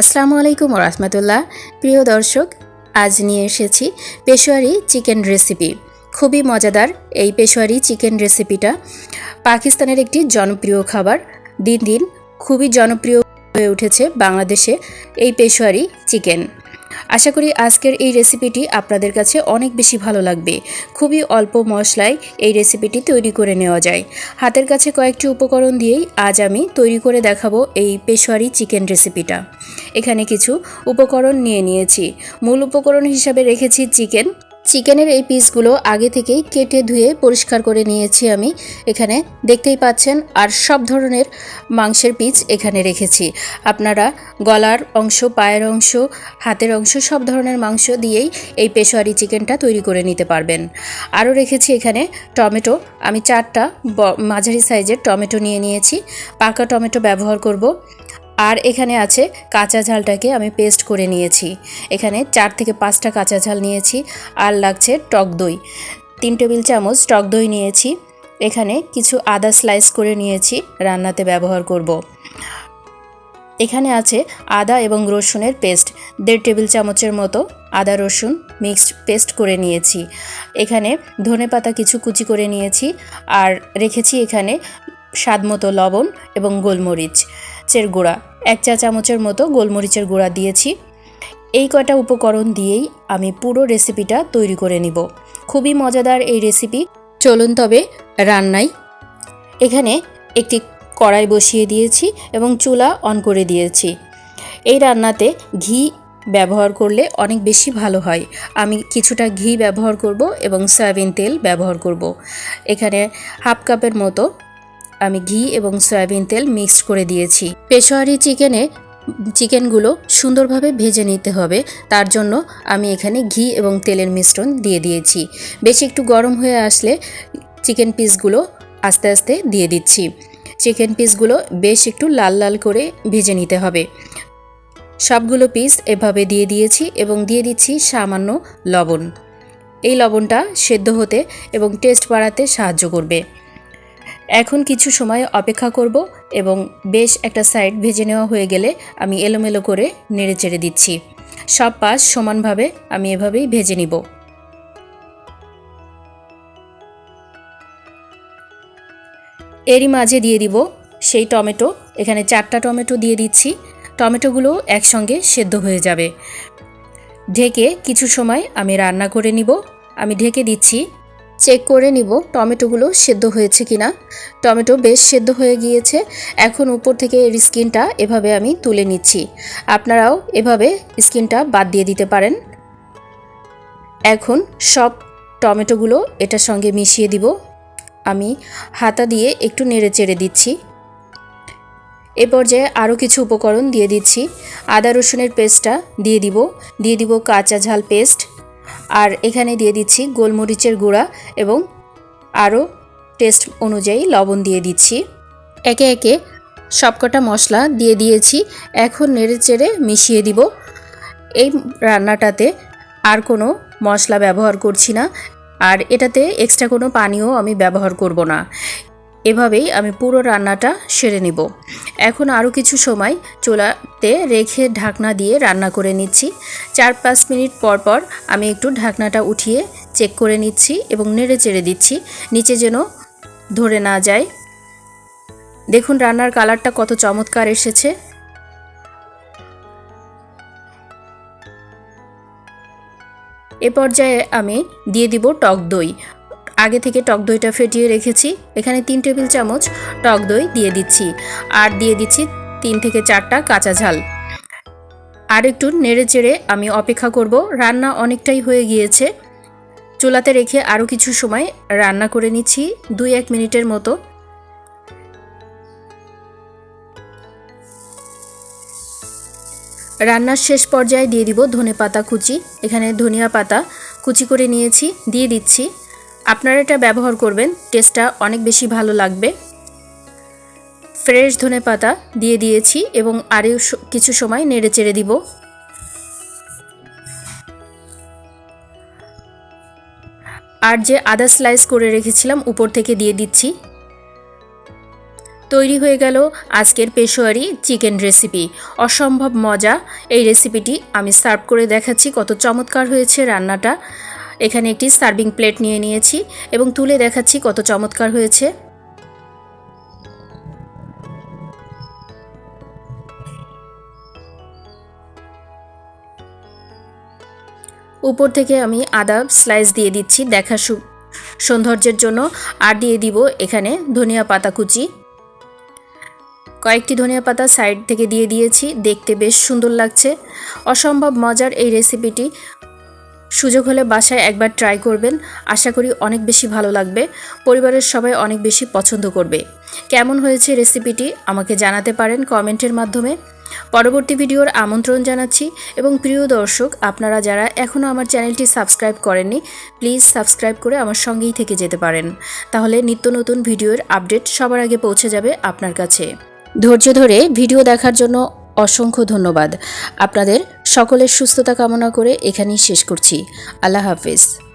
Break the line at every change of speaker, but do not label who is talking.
আসসালামু আলাইকুম রহমতুল্লাহ। প্রিয় দর্শক, আজ নিয়ে এসেছি পেশোয়ারি চিকেন রেসিপি। খুবই মজাদার এই পেশোয়ারি চিকেন রেসিপিটা। পাকিস্তানের একটি জনপ্রিয় খাবার। দিন দিন খুবই জনপ্রিয় হয়ে উঠেছে বাংলাদেশে এই পেশোয়ারি চিকেন। আশা করি আজকের এই রেসিপিটি আপনাদের কাছে অনেক বেশি ভালো লাগবে। খুবই অল্প মশলায় এই রেসিপিটি তৈরি করে নেওয়া যায়। হাতের কাছে কয়েকটি উপকরণ দিয়েই আজ আমি তৈরি করে দেখাবো এই পেশোয়ারি চিকেন রেসিপিটা এখানে কিছু উপকরণ নিয়ে নিয়েছি। মূল উপকরণ হিসাবে রেখেছি চিকেন চিকেনের এই পিসগুলো আগে থেকেই কেটে ধুয়ে পরিষ্কার করে নিয়েছি আমি এখানে। দেখতেই পাচ্ছেন, আর সব ধরনের মাংসের পিস এখানে রেখেছি। আপনারা গলার অংশ, পায়ের অংশ, হাতের অংশ সব ধরনের মাংস দিয়েই এই পেশোয়ারি চিকেনটা তৈরি করে নিতে পারবেন। আরও রেখেছি এখানে টমেটো। আমি চারটা মাঝারি সাইজের টমেটো নিয়ে নিয়েছি। পাকা টমেটো ব্যবহার করব। আর এখানে আছে কাঁচা ঝালটাকে আমি পেস্ট করে নিয়েছি। এখানে চার থেকে পাঁচটা কাঁচা ঝাল নিয়েছি আর লাগছে টক দই। তিন টেবিল চামচ টক দই নিয়েছি। এখানে কিছু আদা স্লাইস করে নিয়েছি, রান্নাতে ব্যবহার করব। এখানে আছে আদা এবং রসুনের পেস্ট, দেড় টেবিল চামচের মতো আদা রসুন মিক্সড পেস্ট করে নিয়েছি। এখানে ধনেপাতা কিছু কুচি করে নিয়েছি আর রেখেছি এখানে স্বাদমতো লবণ এবং গোলমরিচ চের গুঁড়া। এক চা চামচের মতো গোলমরিচের গুঁড়া দিয়েছি। এই কয়টা উপকরণ দিয়েই আমি পুরো রেসিপিটা তৈরি করে নিব। খুবই মজাদার এই রেসিপি। চলুন তবে রান্নাই এখানে একটি কড়াই বসিয়ে দিয়েছি এবং চুলা অন করে দিয়েছি। এই রান্নাতে ঘি ব্যবহার করলে অনেক বেশি ভালো হয়। আমি কিছুটা ঘি ব্যবহার করব এবং সয়াবিন তেল ব্যবহার করব। এখানে হাফ কাপের মতো আমি ঘি এবং সয়াবিন তেল মিক্স করে দিয়েছি। পেশোয়ারি চিকেনে, চিকেনগুলো সুন্দরভাবে ভেজে নিতে হবে। তার জন্য আমি এখানে ঘি এবং তেলের মিশ্রণ দিয়ে দিয়েছি। বেশি একটু গরম হয়ে আসলে চিকেন পিসগুলো আস্তে আস্তে দিয়ে দিচ্ছি। চিকেন পিসগুলো বেশ একটু লাল লাল করে ভেজে নিতে হবে। সবগুলো পিস এভাবে দিয়ে দিয়েছি এবং দিয়ে দিচ্ছি সামান্য লবণ। এই লবণটা সেদ্ধ হতে এবং টেস্ট বাড়াতে সাহায্য করবে। এখন কিছু সময় অপেক্ষা করব এবং বেশ একটা সাইড ভেজে নেওয়া হয়ে গেলে আমি এলোমেলো করে নেড়ে চেড়ে দিচ্ছি। সব পাশ সমানভাবে আমি এভাবেই ভেজে নিব। এরই মাঝে দিয়ে দিব সেই টমেটো। এখানে চারটা টমেটো দিয়ে দিচ্ছি। টমেটোগুলো একসঙ্গে সেদ্ধ হয়ে যাবে। ঢেকে কিছু সময় আমি রান্না করে নিব। আমি ঢেকে দিচ্ছি চেক করে নিব টমেটোগুলো সেদ্ধ হয়েছে কিনা। টমেটো বেশ সেদ্ধ হয়ে গিয়েছে। এখন উপর থেকে এর স্কিনটা এভাবে আমি তুলে নিচ্ছি। আপনারাও এভাবে স্কিনটা বাদ দিয়ে দিতে পারেন। এখন সব টমেটোগুলো এটার সঙ্গে মিশিয়ে দিব। আমি হাতা দিয়ে একটু নেড়ে চেড়ে দিচ্ছি। এ পর্যায়ে আরও কিছু উপকরণ দিয়ে দিচ্ছি। আদা রসুনের পেস্টটা দিয়ে দিব। দিয়ে দিব কাঁচা ঝাল পেস্ট। আর এখানে দিয়ে দিচ্ছি গোলমরিচের গুঁড়া এবং আরও টেস্ট অনুযায়ী লবণ দিয়ে দিচ্ছি। একে একে সবকটা মশলা দিয়ে দিয়েছি। এখন নেড়ে চেড়ে মিশিয়ে দিব। এই রান্নাটাতে আর কোনো মশলা ব্যবহার করছি না। আর এটাতে এক্সট্রা কোনো পানিও আমি ব্যবহার করব না। এভাবেই আমি পুরো রান্নাটা সেরে নেব। এখন আরও কিছু সময় চোলাতে রেখে ঢাকনা দিয়ে রান্না করে নিচ্ছি। চার পাঁচ মিনিট পর পর আমি একটু ঢাকনাটা উঠিয়ে চেক করে নিচ্ছি এবং নেড়ে চেড়ে দিচ্ছি। নিচে যেন ধরে না যায়। দেখুন রান্নার কালারটা কত চমৎকার এসেছে। এ পর্যায়ে আমি দিয়ে দিব টক দই। আগে থেকে টক দইটা ফেটিয়ে রেখেছি। এখানে তিন টেবিল চামচ টক দই দিয়ে দিচ্ছি। আর দিয়ে দিচ্ছি তিন থেকে চারটা কাঁচা ঝাল। আর একটু নেড়ে চেড়ে আমি অপেক্ষা করব। রান্না অনেকটাই হয়ে গিয়েছে। চুলাতে রেখে আরও কিছু সময় রান্না করে নিচ্ছি, দুই এক মিনিটের মতো। রান্নার শেষ পর্যায়ে দিয়ে দিব ধনে পাতা কুচি। এখানে ধনিয়া পাতা কুচি করে নিয়েছি, দিয়ে দিচ্ছি। আপনারা এটা ব্যবহার করবেন টেস্টটা অনেক বেশি ভালো লাগবে। ফ্রেশ ধনে পাতা দিয়ে দিয়েছি এবং আরও কিছু সময় নেড়ে চেড়ে দিব। আর যে আদা স্লাইস করে রেখেছিলাম, উপর থেকে দিয়ে দিচ্ছি। তৈরি হয়ে গেল আজকের পেশোয়ারি চিকেন রেসিপি অসম্ভব মজা। এই রেসিপিটি আমি সার্ভ করে দেখাচ্ছি, কত চমৎকার হয়েছে রান্নাটা। এখানে একটি সার্ভিং প্লেট নিয়ে নিয়েছি এবং তুলে দেখাচ্ছি কত চমৎকার হয়েছে। উপর থেকে আমি আদা স্লাইস দিয়ে দিচ্ছি দেখা সৌন্দর্যের জন্য, আর দিয়ে দিব এখানে ধনিয়া পাতা কুচি। কয়েকটি ধনিয়া পাতা সাইড থেকে দিয়ে দিয়েছি, দেখতে বেশ সুন্দর লাগছে। অসম্ভব মজার এই রেসিপিটি সুযোগ হলে বাসায় একবার ট্রাই করবেন। আশা করি অনেক বেশি ভালো লাগবে। পরিবারের সবাই অনেক বেশি পছন্দ করবে। কেমন হয়েছে রেসিপিটি আমাকে জানাতে পারেন কমেন্টের মাধ্যমে। পরবর্তী ভিডিওর আমন্ত্রণ জানাচ্ছি এবং প্রিয় দর্শক, আপনারা যারা এখনও আমার চ্যানেলটি সাবস্ক্রাইব করেননি প্লিজ সাবস্ক্রাইব করে আমার সঙ্গেই থেকে যেতে পারেন। তাহলে নিত্য নতুন ভিডিওর আপডেট সবার আগে পৌঁছে যাবে আপনার কাছে। ধৈর্য ধরে ভিডিও দেখার জন্য অসংখ্য ধন্যবাদ। আপনাদের সকলের সুস্থতা কামনা করে এখানেই শেষ করছি। আল্লাহ হাফেজ।